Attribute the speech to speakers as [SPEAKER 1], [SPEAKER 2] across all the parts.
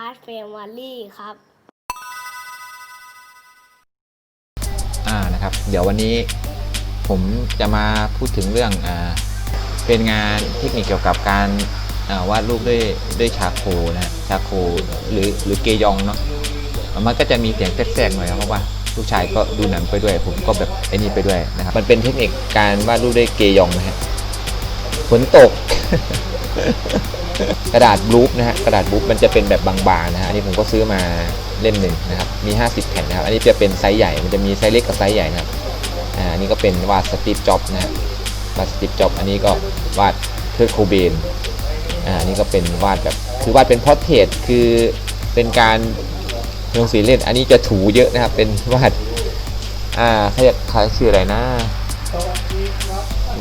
[SPEAKER 1] Art Family ครับ
[SPEAKER 2] อ่านะครับ เดี๋ยววันนี้ผมจะมาพูดถึงเรื่องอ่าเป็นงานเทคนิคเกี่ยวกับการอ่าวาดรูปด้วยด้วยชาโคนะชาโคหรือหรือเกยองเนาะมันก็จะมีเสียงแทรกๆหน่อยเพราะว่าลูกชายก็ดูหนังไปด้วย ผมก็แบบไอ้นี่ไปด้วยนะครับมันเป็นเทคนิคการวาดรูปด้วยเกยองนะฮะฝนตก กระดาษบลูปนะฮะกระดาษบลูปมันจะเป็นแบบบางๆนะฮะอันนี้ผมก็ซื้อมาเล่มหนึ่งนะครับมี 50 แผ่นนะครับอันนี้จะเป็นไซส์ใหญ่มันจะมีไซส์เล็กกับไซส์ใหญ่นะครับอ่านนี้ก็เป็นวาดสตีฟจ็อบนะฮะวาดสตีฟจ็อบอันนี้ก็วาดเคิร์โคเบนอ่านนี้ก็เป็นวาดแบบคือวาดเป็นพอร์เทรตคือเป็นการลงสีเล่น อันนี้จะถูเยอะนะครับ เป็นวาดอ่าเขายกเขาชื่ออะไรนะ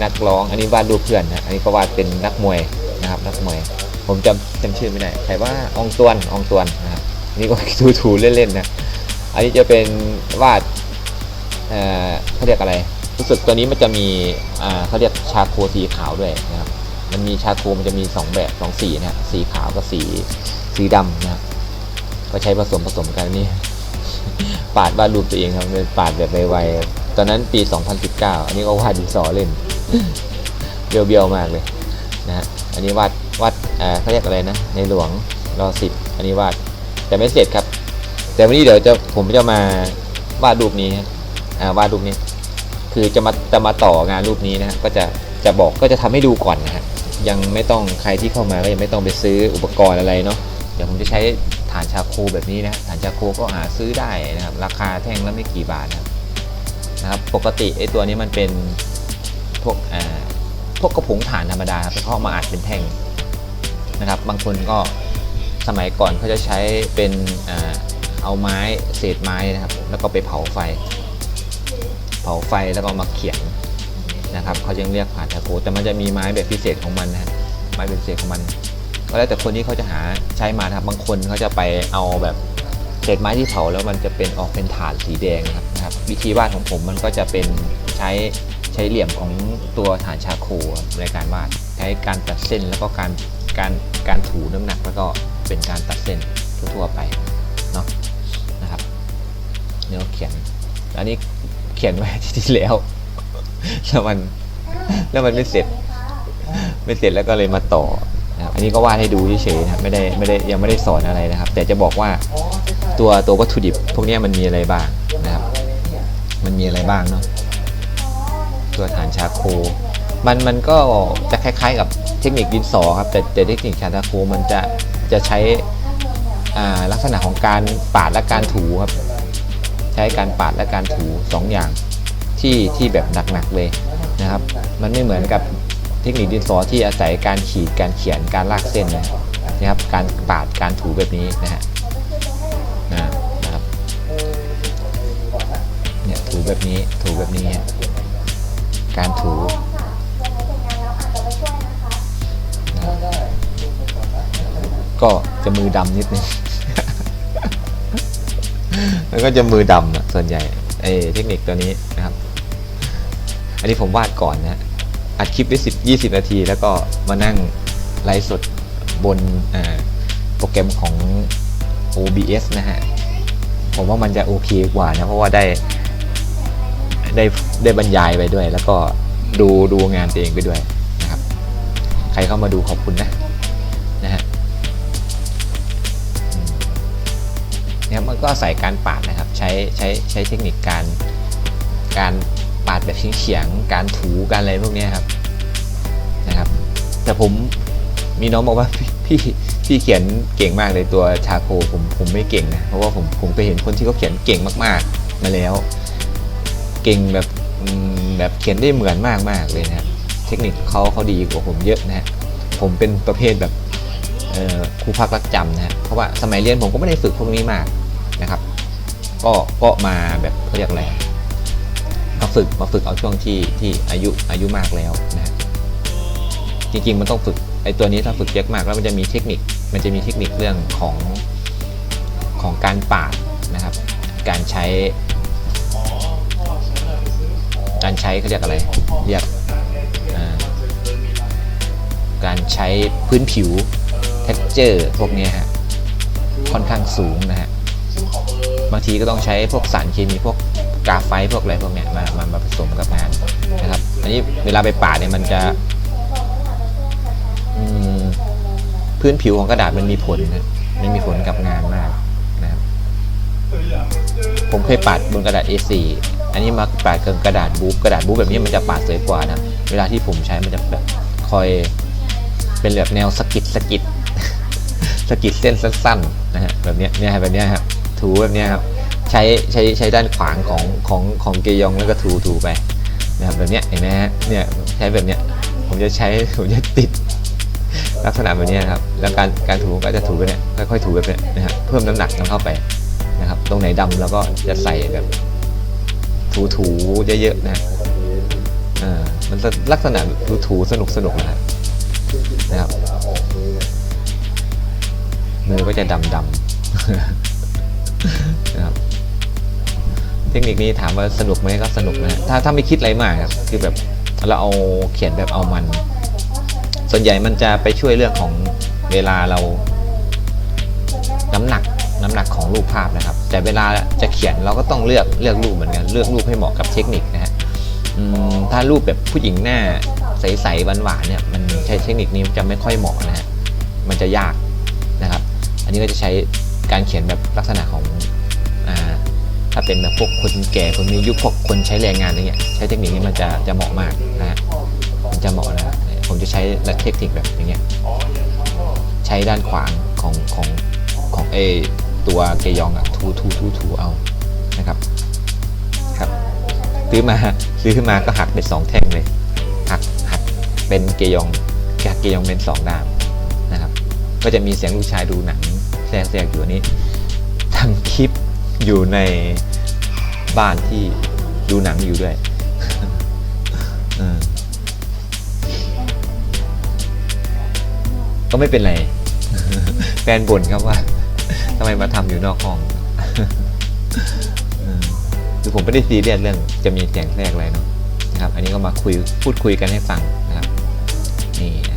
[SPEAKER 2] นักร้อง อันนี้วาดรูปเพื่อนนะ อันนี้ก็วาดเป็นนักมวยนะครับ นักมวย ผมจำจำชื่อไม่ได้ใครว่าอองตวนอองตวนนะครับนี่ก็ถูถูๆเล่นๆนะอันนี้จะเป็นวาดเอ่อเขาเรียกอะไร รู้สึกตัวนี้มันจะมีอ่าเขาเรียกชาโคสีขาวด้วยนะครับมันมีชาโคมันจะมีสองแบบสองสีนะฮะสีขาวกับสีสีดำนะครับก็ใช้ผสมผสมกันนี่ปาดวาดรูปตัวเองครับเป็นปาดแบบไวๆตอนนั้นปี 2019 อันนี้ก็วาดดินสอเล่นเบียวๆมากเลยนะฮะอันนี้วาด วาดเอ่อเขาเรียกอะไรนะ ในหลวงรอสิบอันนี้วาดแต่ไม่เสร็จครับ แต่วันนี้เดี๋ยวจะผมจะมาวาดรูปนี้ฮะอ่าวาดรูปนี้ คือจะมาจะมาต่องานรูปนี้นะก็จะจะบอกก็จะทำให้ดูก่อนนะฮะยังไม่ต้องใครที่เข้ามาก็ยังไม่ต้องไปซื้ออุปกรณ์อะไรเนาะเดี๋ยวผมจะใช้ฐานชาโคแบบนี้นะฐานชาโคก็หาซื้อได้นะครับ ราคาแท่งละไม่กี่บาทนะครับนะครับปกติไอ้ตัวนี้มันเป็นพวกอ่าพวกกระผงถ่านธรรมดาครับแต่เขาเอามาอัดเป็นแท่ง นะครับ บางคนก็สมัยก่อนเขาจะใช้เป็นเอาไม้เศษไม้นะครับ แล้วก็ไปเผาไฟ เผาไฟแล้วก็มาเขียนนะครับเขายังเรียกผานชาโคแต่มันจะมีไม้แบบพิเศษของมันนะไม้แบบพิเศษของมัน ก็แล้วแต่คนที่เขาจะหาใช้มานะครับบางคนเขาจะไปเอาแบบเศษไม้ที่เผาแล้วมันจะเป็นออกเป็นถ่านสีแดงนะครับวิธีวาดของผมมันก็จะเป็นใช้ใช้เหลี่ยมของตัวฐานชาโคในการวาดใช้การตัดเส้นแล้วก็การ การการถูน้ำหนักแล้วก็เป็นการตัดเส้นทั่วๆไปเนาะนะครับเนื้อเขียนอันนี้เขียนไว้ที่ที่แล้วแล้วมันแล้วมันไม่เสร็จ ไม่เสร็จแล้วก็เลยมาต่อนะครับอันนี้ก็วาดให้ดูเฉยๆนะไม่ได้ไม่ได้ยังไม่ได้สอนอะไรนะครับ แต่จะบอกว่าตัวตัววัตถุดิบพวกเนี้ยมันมีอะไรบ้างนะครับ มันมีอะไรบ้างเนาะตัวฐานชาโค มันมันก็จะคล้ายๆ กับเทคนิคดินสอครับแต่แต่เทคนิคชาโคมันจะจะใช้อ่าลักษณะของการปาดและการถูครับ ใช้การปาดและการถูสองอย่างที่ที่แบบหนักๆเลยนะครับ มันไม่เหมือนกับเทคนิคดินสอที่อาศัยการขีดการเขียนการลากเส้นนะครับนะครับการปาดการถูแบบนี้นะฮะอ่านะครับเนี่ยถูแบบนี้ถูแบบนี้ การถู ก็จะมือดำนิดนึงมันก็จะมือดำอะส่วนใหญ่ไอ้เทคนิคตัวนี้นะครับ อันนี้ผมวาดก่อนนะอัดคลิปไว้สิบยี่สิบนาที แล้วก็มานั่งไลฟ์สดบนโปรแกรมของ OBS นะฮะ ผมว่ามันจะโอเคกว่านะ เพราะว่าได้ได้ได้บรรยายไปด้วย แล้วก็ดูดูงานตัวเองไปด้วยนะครับ ใครเข้ามาดูขอบคุณนะ มันก็อาศัยการปาดนะครับ ใช้ใช้ใช้เทคนิคการการปาดแบบเฉียงๆการถูการอะไรพวกนี้ครับนะครับ แต่ผมมีน้องบอกว่าพี่พี่เขียนเก่งมากเลยตัวชาโคผมผมไม่เก่งนะเพราะว่าผมผมเคยเห็นคนที่เขาเขียนเก่งมากๆ มาแล้ว เก่งแบบแบบเขียนได้เหมือนมากมากๆเลยนะครับเทคนิคเขาเขาดีกว่าผมเยอะนะฮะผมเป็นประเภทแบบครูพักรักจำนะฮะเพราะว่าสมัยเรียนผมก็ไม่ได้ฝึกพวกนี้มาก นะครับ ก็ก็มาแบบเขาเรียกอะไรมาฝึกมาฝึกเอาช่วงที่ที่อายุอายุมากแล้วนะจริงๆมันต้องฝึกไอ้ตัวนี้ถ้าฝึกเยอะมากแล้วมันจะมีเทคนิค มันจะมีเทคนิคเรื่องของของการปาดนะครับ การใช้ การใช้เขาเรียกอะไรเรียกการใช้พื้นผิว texture พวกนี้ฮะค่อนข้างสูงนะฮะ บางทีก็ต้องใช้พวกสารเคมีพวกกราไฟต์พวกอะไรพวกเนี้ยมามามาผสมกับงานนะครับ อันนี้เวลาไปปาดเนี่ยมันจะอืมพื้นผิวของกระดาษมันมีผลนะมันมีผลกับงานมากนะครับ ผมเคยปาดบนกระดาษ A4 อันนี้มาปาดกับกระดาษบุ๊กกระดาษบุ๊กแบบนี้มันจะปาดสวยกว่านะเวลาที่ผมใช้มันจะแบบคอยเป็นแบบแนวสะกิดสะกิดสะกิดเส้นสั้นๆนะฮะแบบเนี้ยเนี่ยฮะแบบเนี้ยครับ ถูแบบนี้ครับใช้ใช้ใช้ด้านขวางของของของเกยองแล้วก็ถูถูไปนะครับแบบนี้เห็นไหมฮะเนี่ยใช้แบบเนี้ยผมจะใช้ผมจะติดลักษณะแบบนี้ยครับแล้วการการถูก็จะถูไปเนี่ยค่อยๆถูแบบเนี้ยนะครับเพิ่มน้ำหนักมันเข้าไปนะครับตรงไหนดำแล้วก็จะใส่แบบถูถูๆเยอะๆนะอ่ามันจะลักษณะถูถูๆสนุกสนุกๆนะครับนะครับมือก็จะดำดำ นะครับเทคนิคนี้ถามว่าสนุกไหมก็สนุกนะถ้าถ้าไม่คิดอะไรมากครับคือแบบเราเอาเขียนแบบเอามัน ส่วนใหญ่มันจะไปช่วยเรื่องของเวลาเราน้ำหนักน้ำหนักของรูปภาพนะครับ แต่เวลาจะเขียนเราก็ต้องเลือกเลือกรูปเหมือนกันเลือกรูปให้เหมาะกับเทคนิคนะฮะถ้ารูปแบบผู้หญิงหน้าใสๆหวานๆเนี่ยมันใช้เทคนิคนี้จะไม่ค่อยเหมาะนะฮะมันจะยากนะครับ อันนี้ก็จะใช้การเขียนแบบลักษณะของ ถ้าเป็นแบบพวกคนแก่คนมียุคพวกคนใช้แรงงานอะไรเงี้ยใช้เทคนิคนี้มันจะจะเหมาะมากนะฮะมันจะเหมาะนะผมจะใช้เทคนิคแบบอย่างเงี้ยใช้ด้านขวางของของของเอตัวเกยองอะทูทูทูทูเอานะครับครับซื้อมาซื้อขึ้นมาก็หักเป็นสองแท่งเลยหักหักเป็นเกยองหักเกยองเป็นสองด้ามนะครับ ก็จะมีเสียงลูกชายดูหนังแทรกๆอยู่นี้ทำคลิป อยู่ในบ้านที่ดูหนังอยู่ด้วยก็ไม่เป็นไร แฟนบ่นครับว่าทำไมมาทำอยู่นอกห้องคือผมไม่ได้ซีเรียสเรื่องจะมีเสียงแทรกอะไรเนาะนะครับ อันนี้ก็มาคุยพูดคุยกันให้ฟังนะครับนี่น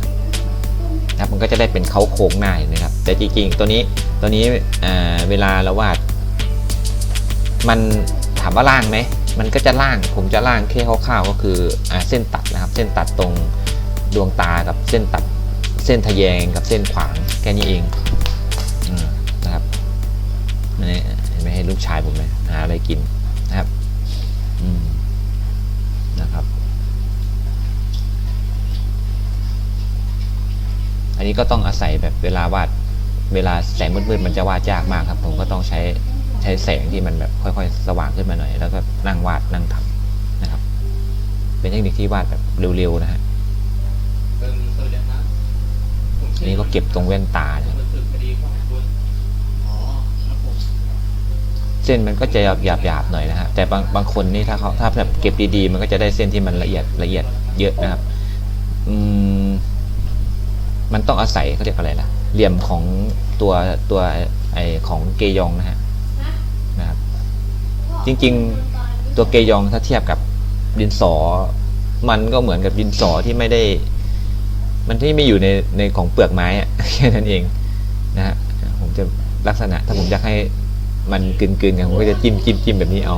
[SPEAKER 2] ะครับมันก็จะได้เป็นเขาโค้งหน้าเห็นไหมครับ แต่จริงๆตัวนี้ตัวนี้เวลาเราวาด มันถามว่าล่างไหมมันก็จะล่าง ผมจะล่างแค่คร่าวๆก็คืออเส้นตัดนะครับ เส้นตัดตรงดวงตากับเส้นตัดเส้นทะแยงกับเส้นขวางแค่นี้เองอนะครับนี่เห็นไหมให้ลูกชายผมเลยหาอะไรกินนะครับนะครับ อันนี้ก็ต้องอาศัยแบบเวลาวาดเวลาแสงมืดๆมันจะวาดยากมากครับ ผมก็ต้องใช้ ใช้แสงที่มันแบบค่อยๆ สว่างขึ้นมาหน่อย แล้วก็นั่งวาดนั่งทำนะครับ เป็นเทคนิคที่วาดแบบเร็วๆนะฮะอันนี้ก็เก็บตรงแว่นตาเนี่ยเส้นมันก็จะหยาบๆหน่อยนะฮะแต่บางบางคนนี่ถ้าเขาถ้าแบบเก็บดีๆ มันก็จะได้เส้นที่มันละเอียดละเอียดเยอะนะครับ อืม มันต้องอาศัยเขาเรียกอะไรล่ะเหลี่ยมของตัวตัวไอของเกยองนะฮะ จริง ๆ ตัวเกยองถ้าเทียบกับดินสอ มันก็เหมือนกับดินสอที่ไม่ได้ มันที่ไม่อยู่ในในของเปลือกไม้อะแค่นั้นเองนะฮะผมจะลักษณะ ถ้าผมอยากให้มันกลืนๆกันผมก็จะจิ้มจิ้มจิ้มแบบนี้เอา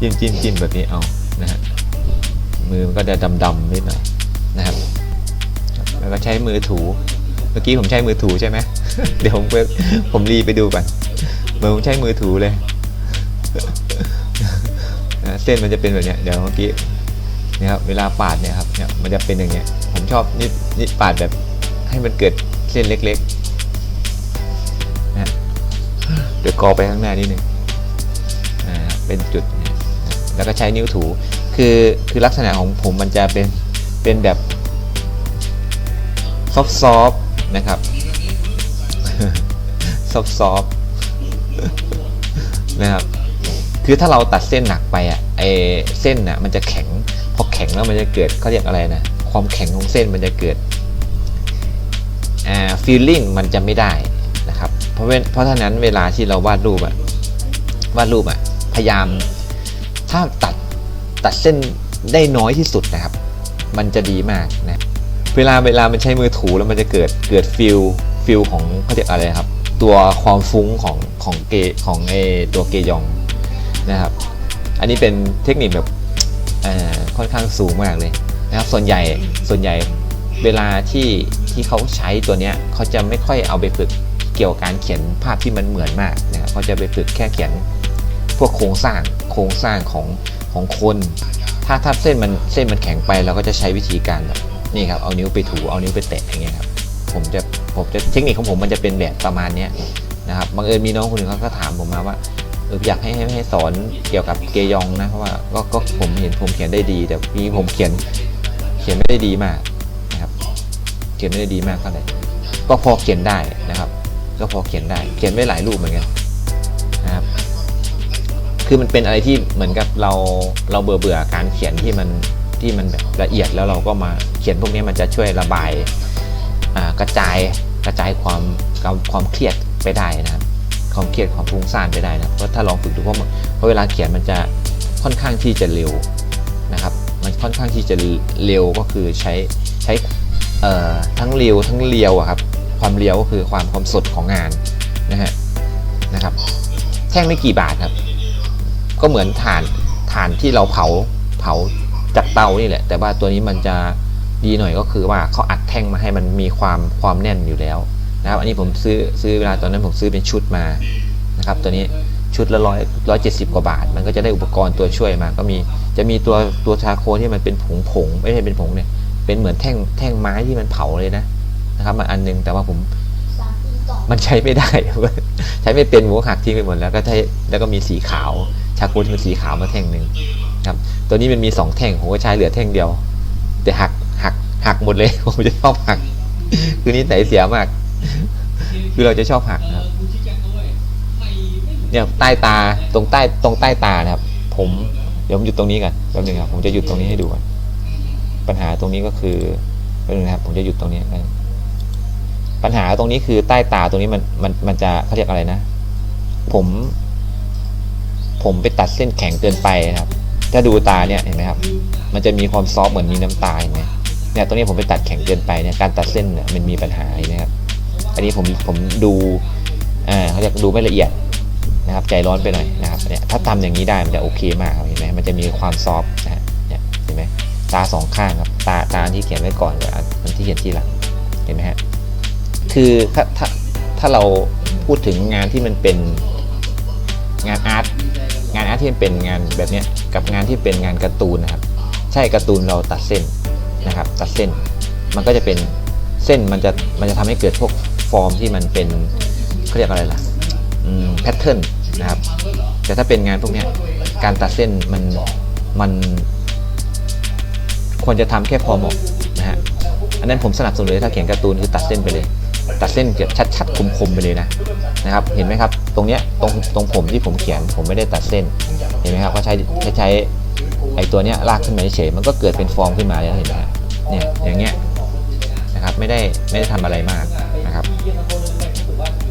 [SPEAKER 2] จิ้มจิ้มจิ้มแบบนี้เอานะฮะมือมันก็จะดำๆนิดหน่อยนะครับ แล้วก็ใช้มือถู เมื่อกี้ผมใช้มือถูใช่ไหมเดี๋ยวผมไปผมรีไปดูก่อน เมื่อผมใช้มือถูเลย เส้นมันจะเป็นแบบเนี้ย เดี๋ยวเมื่อกี้นี่ยครับเวลาปาดเนี่ยครับเนี่ยมันจะเป็นอย่างเงี้ย ผมชอบนี่นี่ปาดแบบให้มันเกิดเส้นเล็กๆนะเดี๋ยวกอไปข้างหน้านิดนึงอ่าเป็นจุด แล้วก็ใช้นิ้วถู คือคือลักษณะของผมมันจะเป็นเป็นแบบซอฟซอฟนะครับซอฟซอฟ นะครับคือถ้าเราตัดเส้นหนักไปอะไอเส้นน่ะมันจะแข็งพอแข็งแล้วมันจะเกิดเขาเรียกอะไรนะความแข็งของเส้นมันจะเกิดอ่าฟีลลิ่งมันจะไม่ได้นะครับเพราะเวเพราะฉะนั้นเวลาที่เราวาดรูปอะวาดรูปอะพยายามถ้าตัดตัดเส้นได้น้อยที่สุดนะครับ มันจะดีมากนะเวลาเวลามันใช้มือถูแล้วมันจะเกิดเกิดฟิลฟิลของเขาเรียกอะไรครับ ตัวความฟุ้งของของเกของไอตัวเกยองนะครับ อันนี้เป็นเทคนิคแบบค่อนข้างสูงมากเลยนะครับ ส่วนใหญ่ส่วนใหญ่เวลาที่ที่เขาใช้ตัวเนี้ยเขาจะไม่ค่อยเอาไปฝึกเกี่ยวกับการเขียนภาพที่มันเหมือนมากนะครับเขาจะไปฝึกแค่เขียนพวกโครงสร้างโครงสร้างของของคน ถ้าถ้าเส้นมันเส้นมันแข็งไปเราก็จะใช้วิธีการแบบนี่ครับเอานิ้วไปถูเอานิ้วไปแตะอย่างเงี้ยครับ ผมจะผมจะเทคนิคของผมมันจะเป็นแบบประมาณนี้นะครับบังเอิญมีน้องคนหนึ่งเขาก็ถามผมมาว่าเอออยากให้ให้ให้สอนเกี่ยวกับเกยองนะเพราะว่าก็ก็ผมเห็นผมเขียนได้ดี แต่พี่ผมเขียนเขียนไม่ได้ดีมากนะครับเขียนไม่ได้ดีมากเท่าไหร่ก็พอเขียนได้นะครับ ก็พอเขียนได้ เขียนไว้หลายรูปเหมือนกันนะครับ คือมันเป็นอะไรที่เหมือนกับเราเราเบื่อเบื่อการเขียนที่มันที่มันแบบละเอียดแล้วเราก็มาเขียนพวกนี้มันจะช่วยระบาย กระจายกระจายความความเครียดไปได้นะครับความเครียดความฟุ้งซ่านไปได้นะเพราะถ้าลองฝึกดูเพราะเพราะเวลาเขียนมันจะค่อนข้างที่จะเร็วนะครับ มันค่อนข้างที่จะเร็วก็คือใช้ใช้เอ่อทั้งเร็วทั้งเรียวอะครับความเรียวก็คือความความสดของงานนะฮะนะครับ แท่งไม่กี่บาทครับ ก็เหมือนถ่านถ่านที่เราเผาเผาจากเตานี่แหละ แต่ว่าตัวนี้มันจะ ดีหน่อยก็คือว่าเขาอัดแท่งมาให้มันมีความความแน่นอยู่แล้วนะครับ อันนี้ผมซื้อซื้อเวลาตอนนั้นผมซื้อเป็นชุดมานะครับ ตัวนี้ชุดละร้อยร้อยเจ็ดสิบกว่าบาท มันก็จะได้อุปกรณ์ตัวช่วยมา ก็มีจะมีตัวตัวชาโคที่มันเป็นผงผงไม่ใช่เป็นผงเนี่ยเป็นเหมือนแท่งแท่งไม้ที่มันเผาเลยนะนะครับมันอันนึงแต่ว่าผมมันใช้ไม่ได้ ใช้ไม่เป็นหมูหักทิ้งไปหมดแล้วก็ใช้แล้วก็มีสีขาวชาโคที่เป็นสีขาวมาแท่งหนึ่งครับ ตัวนี้มันมีสองแท่งผมก็ใช้เหลือแท่งเดียว แต่หัก หักหมดเลย ผมจะชอบหัก คือนี่ใส่เสียมาก คือเราจะชอบหักครับ เนี่ยใต้ตาตรงใต้ตรงใต้ตานะครับ ผมเดี๋ยวผมหยุดตรงนี้กันแป๊บนึงครับ ผมจะหยุดตรงนี้ให้ดูก่อนปัญหาตรงนี้ก็คือแป๊บนึงนะครับ ผมจะหยุดตรงนี้กันปัญหาตรงนี้คือใต้ตาตรงนี้มันมันมันจะเขาเรียกอะไรนะ ผม ผมไปตัดเส้นแข็งเกินไปนะครับ ถ้าดูตาเนี่ยเห็นไหมครับ มันจะมีความซอฟเหมือนมีน้ำตาเห็นไหม เนี่ยตรงนี้ผมไปตัดแข็งเกินไปเนี่ยการตัดเส้นเนี่ยมันมีปัญหาเนะครับ อันนี้ผมผมดูอ่าเขาเรียกดูไม่ละเอียดนะครับ ใจร้อนไปหน่อยนะครับเนี่ยถ้าทำอย่างนี้ได้มันจะโอเคมากเห็นไหมมันจะมีความซอฟต์นะฮะเนี่ยเห็นไหมตาสองข้างครับตาตาที่เขียนไว้ก่อนกับอันที่เขียนทีหลังเห็นไหมฮะคือถ้าถ้าถ้าเราพูดถึงงานที่มันเป็นงานอาร์ตงานอาร์ตที่เป็นงานแบบเนี้ยกับงานที่เป็นงานการ์ตูนนะครับ ใช่การ์ตูนเราตัดเส้น นะครับตัดเส้นมันก็จะเป็นเส้นมันจะมันจะทำให้เกิดพวกฟอร์มที่มันเป็นเขาเรียกอะไรล่ะแพทเทิร์นนะครับแต่ถ้าเป็นงานพวกนี้การตัดเส้นมันมันควรจะทำแค่พอเหมาะนะฮะอันนั้นผมสนับสนุนเลยถ้าเขียนการ์ตูนคือตัดเส้นไปเลย ตัดเส้นเกิดชัดๆคมๆไปเลยนะนะครับ เห็นไหมครับ ตรงเนี้ยตรงตรงผมที่ผมเขียนผมไม่ได้ตัดเส้น เห็นไหมครับก็ใช้ใช้ใช้ไอตัวเนี้ยลากขึ้นมาเฉยมันก็เกิดเป็นฟอร์มขึ้นมาแล้วเห็นไหมฮะ เนี่ยอย่างเงี้ยนะครับไม่ได้ไม่ได้ทำอะไรมากนะครับ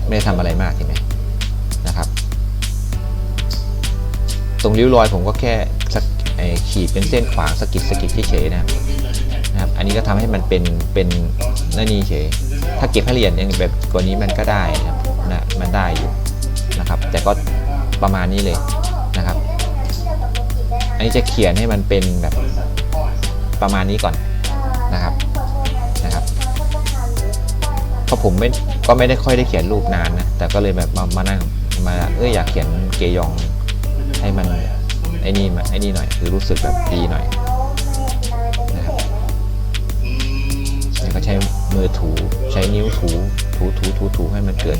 [SPEAKER 2] ไม่ได้ทำอะไรมากเห็นไหมนะครับ ตรงริ้วรอยผมก็แค่สักไอขีดเป็นเส้นขวางสกิดสกิดเฉยๆนะครับนะครับ อันนี้ก็ทำให้มันเป็นเป็นนั่นนี่เฉย ถ้าเก็บให้ละเอียดอย่างแบบกว่านี้มันก็ได้นะนะมันได้อยู่นะครับ แต่ก็ประมาณนี้เลยนะครับ อันนี้จะเขียนให้มันเป็นแบบประมาณนี้ก่อน นะครับนะครับเพราะผมไม่ก็ไม่ได้ค่อยได้เขียนรูปนานนะแต่ก็เลยแบบมามานั่งมาเอออยากเขียนเกยองให้มันไอ้นี่มาไอ้นี่หน่อยคือรู้สึกแบบดีหน่อยนะครับแล้วก็ใช้มือถูใช้นิ้วถูถูถูถูถูให้มันเกิด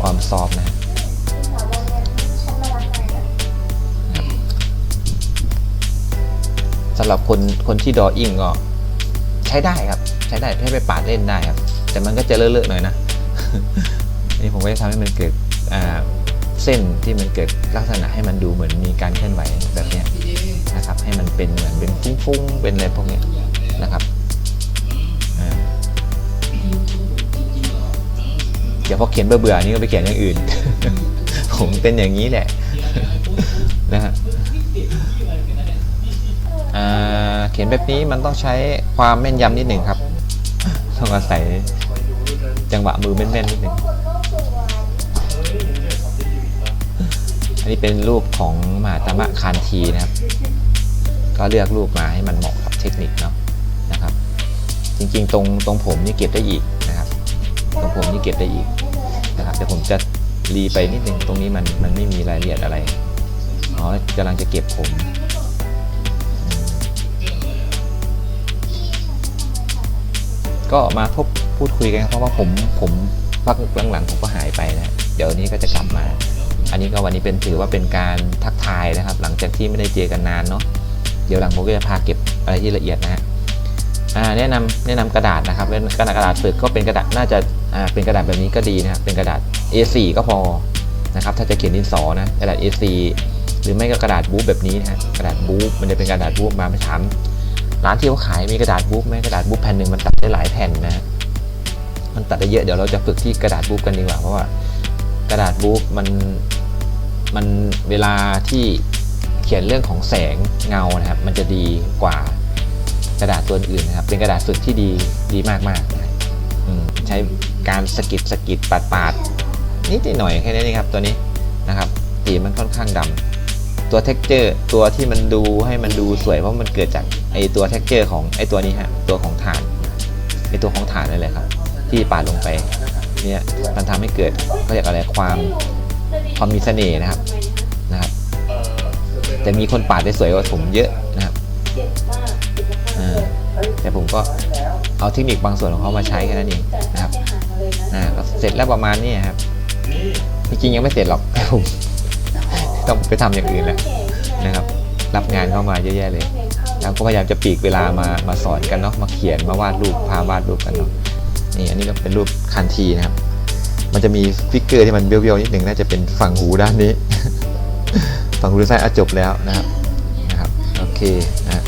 [SPEAKER 2] ความซอฟนะสำหรับคนคนที่ดออิ่งก็ ใช้ได้ครับใช้ได้ให้ไปปาดเล่นได้ครับ แต่มันก็จะเลอะๆหน่อยนะนี่ผมก็จะทำให้มันเกิดเส้นที่มันเกิดลักษณะให้มันดูเหมือนมีการเคลื่อนไหวแบบนี้นะครับ ให้มันเป็นเหมือนเป็นฟุ้งๆเป็นอะไรพวกนี้นะครับอ่าเดี๋ยวพอเขียนเบื่อๆนี่ก็ไปเขียนอย่างอื่น ผมเป็นอย่างนี้แหละนะฮะอ่า เขียนแบบนี้มันต้องใช้ความแม่นยำนิดหนึ่งครับ ต้องอาศัยจังหวะมือแม่นๆนิดหนึ่งอันนี้เป็นรูปของมหาตมะคานทีนะครับ ก็เลือกรูปมาให้มันเหมาะกับเทคนิคเนาะนะครับ จริงๆ ตรงตรงผมนี่เก็บได้อีกนะครับ ตรงผมนี่เก็บได้อีกนะครับแต่ผมจะรีไปนิดหนึ่งตรงนี้มันมันไม่มีรายละเอียดอะไรอ๋อกำลังจะเก็บผม ก็มาพบพูดคุยกันเพราะว่าผมผมพักหลังๆผมก็หายไปนะเดี๋ยวนี้ก็จะกลับมา อันนี้ก็วันนี้เป็นถือว่าเป็นการทักทายนะครับ หลังจากที่ไม่ได้เจอกันนานเนาะเดี๋ยวหลังผมก็จะพาเก็บอะไรที่ละเอียดนะฮะแนะนำแนะนำกระดาษนะครับกระดาษกระดาษฝึกก็เป็นกระดาษน่าจะอ่าเป็นกระดาษแบบนี้ก็ดีนะครับเป็นกระดาษ A4 ก็พอนะครับถ้าจะเขียนดินสอนะกระดาษ A4 หรือไม่ก็กระดาษบู๊แบบนี้นะฮะกระดาษบู๊มันจะเป็นกระดาษบู๊มาไปถาม ร้านที่เขาขายมีกระดาษบู๊กไหมกระดาษบู๊กแผ่นหนึ่งมันตัดได้หลายแผ่นนะ มันตัดได้เยอะเดี๋ยวเราจะฝึกที่กระดาษบู๊กกันดีกว่าเพราะว่ากระดาษบู๊กมันมันเวลาที่เขียนเรื่องของแสงเงานะครับ มันจะดีกว่ากระดาษตัวอื่นนะครับ เป็นกระดาษฝึกที่ดีดีมากๆนะอืมใช้การสกิดสกิดปาดปาดนิดหน่อยแค่นี้นเองครับตัวนี้นะครับสีมันค่อนข้างดำ ตัวเท็กเจอร์ตัวที่มันดูให้มันดูสวยเพราะมันเกิดจากไอตัวเท็กเจอร์ของไอตัวนี้ฮะตัวของฐานไอตัวของฐานนั่นแหละครับ ที่ปาดลงไปเนี่ยมันทำให้เกิดเขาเรียกอะไรความความมีเสน่ห์นะครับนะครับแต่มีคนปาดได้สวยกว่าผมเยอะนะครับแต่ผมก็เอาเทคนิคบางส่วนของเขามาใช้แค่นั้นเองนะครับอ่าเสร็จแล้วประมาณนี้ครับจริงๆยังไม่เสร็จหรอกผม ต้องไปทำอย่างอื่นแล้วนะครับ รับงานเข้ามาเยอะแยะเลย แล้วก็พยายามจะปีกเวลามามาสอนกันเนาะมาเขียนมาวาดรูปพาวาดรูปกันเนาะนี่อันนี้ก็เป็นรูปคันทีนะครับ มันจะมีฟิกเกอร์ที่มันเบี้ยวๆนิดหนึ่งน่าจะเป็นฝั่งหูด้านนี้ ฝั่งหูด้านซ้ายอจบแล้วนะครับนะครับโอเคนะครับ